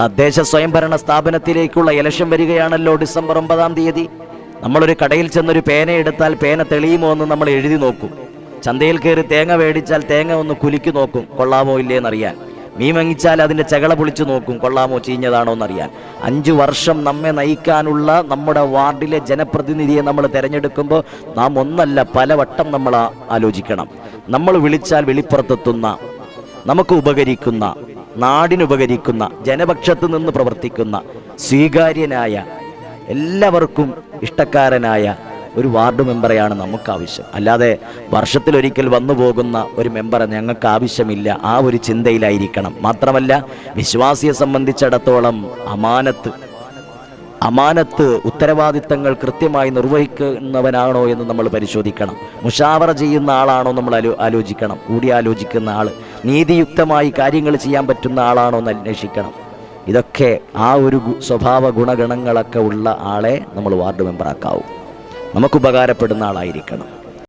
തദ്ദേശ സ്വയംഭരണ സ്ഥാപനത്തിലേക്കുള്ള election വരികയാണല്ലോ December ഒമ്പതാം തീയതി. നമ്മളൊരു കടയിൽ ചെന്നൊരു പേന എടുത്താൽ പേന തെളിയുമോ എന്ന് നമ്മൾ എഴുതി നോക്കും. ചന്തയിൽ കയറി തേങ്ങ മേടിച്ചാൽ തേങ്ങ ഒന്ന് കുലുക്കി നോക്കും കൊള്ളാമോ ഇല്ലേ എന്നറിയാൻ മീൻ വാങ്ങിച്ചാൽ അതിന്റെ ചകള പൊളിച്ചു നോക്കും കൊള്ളാമോ ചീഞ്ഞതാണോ എന്നറിയാൻ. അഞ്ചു വർഷം നമ്മെ നയിക്കാനുള്ള നമ്മുടെ വാർഡിലെ ജനപ്രതിനിധിയെ നമ്മൾ തിരഞ്ഞെടുക്കുമ്പോൾ നാം ഒന്നല്ല പലവട്ടം നമ്മൾ ആലോചിക്കണം. നമ്മൾ വിളിച്ചാൽ വെളിപ്പുറത്തെത്തുന്ന നമുക്ക് ഉപകരിക്കുന്ന നാടിനുപകരിക്കുന്ന ജനപക്ഷത്ത് നിന്ന് പ്രവർത്തിക്കുന്ന സ്വീകാര്യനായ എല്ലാവർക്കും ഇഷ്ടക്കാരനായ ഒരു വാർഡ് മെമ്പറെയാണ് നമുക്ക് ആവശ്യം അല്ലാതെ വർഷത്തിലൊരിക്കൽ വന്നു പോകുന്ന ഒരു മെമ്പറെ ഞങ്ങൾക്ക് ആവശ്യമില്ല ആ ഒരു ചിന്തയിലായിരിക്കണം. മാത്രമല്ല വിശ്വാസിയെ സംബന്ധിച്ചിടത്തോളം അമാനത്ത് അമാനത്ത് ഉത്തരവാദിത്തങ്ങൾ കൃത്യമായി നിർവഹിക്കുന്നവനാണോ എന്ന് നമ്മൾ പരിശോധിക്കണം. മുഷാവറ ചെയ്യുന്ന ആളാണോ നമ്മൾ ആലോ ആലോചിക്കണം. കൂടിയാലോചിക്കുന്ന ആൾ നീതിയുക്തമായി കാര്യങ്ങൾ ചെയ്യാൻ പറ്റുന്ന ആളാണോ എന്ന് അന്വേഷിക്കണം. ഇതൊക്കെ ആ ഒരു സ്വഭാവ ഗുണഗണങ്ങളൊക്കെ ഉള്ള ആളെ നമ്മൾ വാർഡ് മെമ്പറാക്കാവും. നമുക്ക് ഉപകാരപ്പെടുന്ന ആളായിരിക്കണം.